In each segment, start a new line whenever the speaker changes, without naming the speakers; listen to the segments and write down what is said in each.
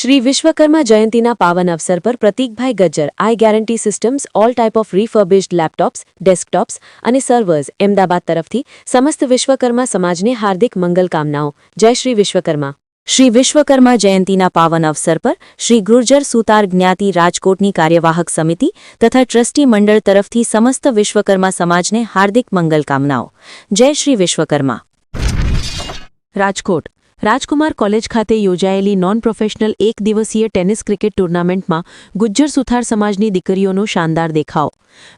શ્રી વિશ્વકર્મા જયંતીના પાવન અવસર પર પ્રતિકભાઈ Gajjar, I guarantee systems, all type of refurbished laptops desktops અને સર્વર્સ અમદાવાદ તરફથી સમસ્ત વિશ્વકર્મા સમાજને હાર્દિક મંગલકામનાઓ જય શ્રી વિશ્વકર્મા. શ્રી વિશ્વકર્મા જયંતીના પાવન અવસર પર શ્રી ગુર્જર સુતાર જ્ઞાતિ રાજકોટની કાર્યવાહક સમિતિ તથા ટ્રસ્ટી મંડળ તરફથી સમસ્ત વિશ્વકર્મા સમાજને હાર્દિક મંગલકામનાઓ જય શ્રી વિશ્વકર્મા. રાજકોટ. રાજકુમાર કોલેજ ખાતે યોજાયેલી નોન પ્રોફેશનલ એક દિવસીય ટેનિસ ક્રિકેટ ટુર્નામેન્ટમાં ગુજ્જર સુથાર સમાજની દીકરીઓનો શાનદાર દેખાવ.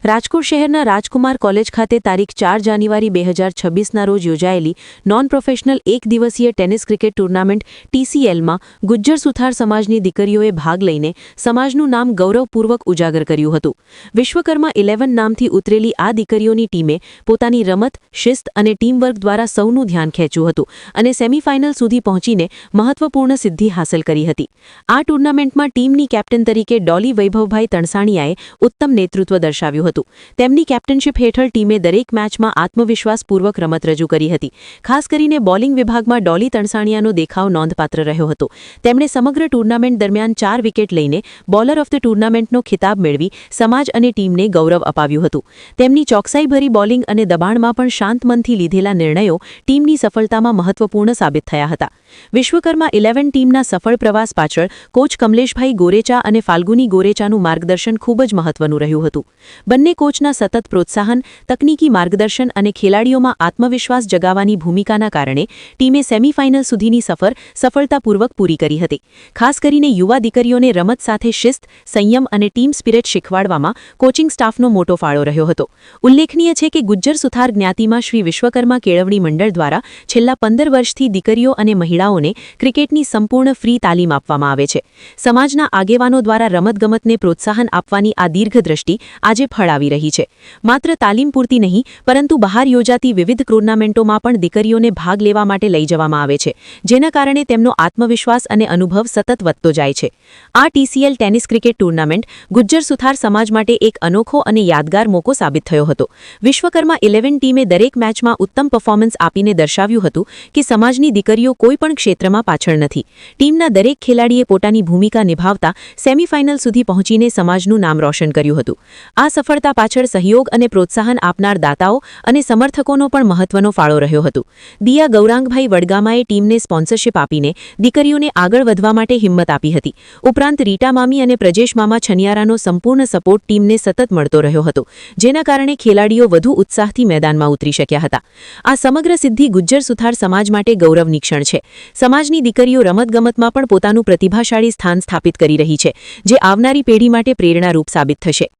રાજકોટ શહેરના રાજકુમાર કોલેજ ખાતે તારીખ ચાર જાન્યુઆરી બે હજાર છવ્વીસના રોજ યોજાયેલી નોન પ્રોફેશનલ એક દિવસીય ટેનિસ ક્રિકેટ ટુર્નામેન્ટ ટીસીએલમાં ગુજ્જર સુથાર સમાજની દીકરીઓએ ભાગ લઈને સમાજનું નામ ગૌરવપૂર્વક ઉજાગર કર્યું હતું. વિશ્વકર્મા ઇલેવન નામથી ઉતરેલી આ દીકરીઓની ટીમે પોતાની રમત, શિસ્ત અને ટીમવર્ક દ્વારા સૌનું ધ્યાન ખેંચ્યું હતું અને સેમીફાઇનલ સુધી પહોંચીને મહત્વપૂર્ણ સિદ્ધિ હાંસલ કરી હતી. આ ટુર્નામેન્ટમાં ટીમની કેપ્ટન તરીકે ડોલી વૈભવભાઈ તણસાણીયાએ ઉત્તમ નેતૃત્વ દર્શાવ્યું હતું. તેમની કેપ્ટનશીપ હેઠળ ટીમે દરેક મેચમાં આત્મવિશ્વાસપૂર્વક રમત રજૂ કરી હતી. ખાસ કરીને બોલિંગ વિભાગમાં ડોલી તણસાણીયાનો દેખાવ નોંધપાત્ર રહ્યો હતો. તેમણે સમગ્ર ટુર્નામેન્ટ દરમિયાન ચાર વિકેટ લઈને બોલર ઓફ ધ ટુર્નામેન્ટનો ખિતાબ મેળવી સમાજ અને ટીમને ગૌરવ અપાવ્યું હતું. તેમની ચોકસાઈભરી બોલિંગ અને દબાણમાં પણ શાંત મનથી લીધેલા નિર્ણયો ટીમની સફળતામાં મહત્વપૂર્ણ સાબિત થયા હતા. વિશ્વકર્મા ઇલેવન ટીમના સફળ પ્રવાસ પાછળ કોચ કમલેશભાઈ ગોરેચા અને ફાલ્ગુની ગોરેચાનું માર્ગદર્શન ખૂબ જ મહત્વનું રહ્યું હતું. બંને કોચના સતત પ્રોત્સાહન, તકનીકી માર્ગદર્શન અને ખેલાડીઓમાં આત્મવિશ્વાસ જગાવવાની ભૂમિકાના કારણે ટીમે સેમીફાઇનલ સુધીની સફર સફળતાપૂર્વક પૂરી કરી હતી. ખાસ કરીને યુવા દીકરીઓને રમત સાથે શિસ્ત, સંયમ અને ટીમ સ્પિરિટ શીખવાડવામાં કોચિંગ સ્ટાફનો મોટો ફાળો રહ્યો હતો. ઉલ્લેખનીય છે કે ગુજ્જર સુથાર જ્ઞાતિમાં શ્રી વિશ્વકર્મા કેળવણી મંડળ દ્વારા છેલ્લા પંદર વર્ષથી દીકરીઓ અને મહિલાઓને ક્રિકેટની સંપૂર્ણ ફ્રી તાલીમ આપવામાં આવે છે. સમાજના આગેવાનો દ્વારા રમતગમતને પ્રોત્સાહન આપવાની આ દીર્ઘદ્રષ્ટિ આજે ફળ આવી રહી છે. માત્ર તાલીમ પૂરતી નહીં, પરંતુ બહાર યોજાતી વિવિધ ટુર્નામેન્ટોમાં પણ દીકરીઓને ભાગ લેવા માટે લઈ જવામાં આવે છે, જેના કારણે તેમનો આત્મવિશ્વાસ અને અનુભવ સતત વધતો જાય છે. આ TCL tennis cricket tournament Gujjar Suthar સમાજ માટે એક અનોખો અને યાદગાર મોકો સાબિત થયો હતો. વિશ્વકર્મા ઇલેવન ટીમે દરેક મેચમાં ઉત્તમ પરફોર્મન્સ આપીને દર્શાવ્યું હતું કે સમાજની દીકરીઓ કોઈપણ ક્ષેત્રમાં પાછળ નથી. ટીમના દરેક ખેલાડીએ પોતાની ભૂમિકા નિભાવતા સેમીફાઇનલ સુધી પહોંચીને સમાજનું નામ રોશન કર્યું હતું. આ સફળતા પાછળ સહયોગ અને પ્રોત્સાહન આપનાર દાતાઓ અને સમર્થકોનો પણ મહત્વનો ફાળો રહ્યો હતો. દિયા ગૌરાંગભાઈ વડગામાએ ટીમને સ્પોન્સરશિપ આપીને દીકરીઓને આગળ વધવા માટે હિંમત આપી હતી. ઉપરાંત રીટા મામી અને પ્રજેશ મામા છનિયારાનો સંપૂર્ણ સપોર્ટ ટીમને સતત મળતો રહ્યો હતો, જેના કારણે ખેલાડીઓ વધુ ઉત્સાહથી મેદાનમાં ઉતરી શક્યા હતા. આ સમગ્ર સિદ્ધિ ગુજ્જર સુથાર સમાજ માટે ગૌરવની ક્ષણ છે. સમાજની દીકરીઓ રમતગમતમાં પણ પોતાનું પ્રતિભાશાળી સ્થાન સ્થાપિત કરી રહી છે, જે આવનારી પેઢી માટે પ્રેરણારૂપ સાબિત થશે.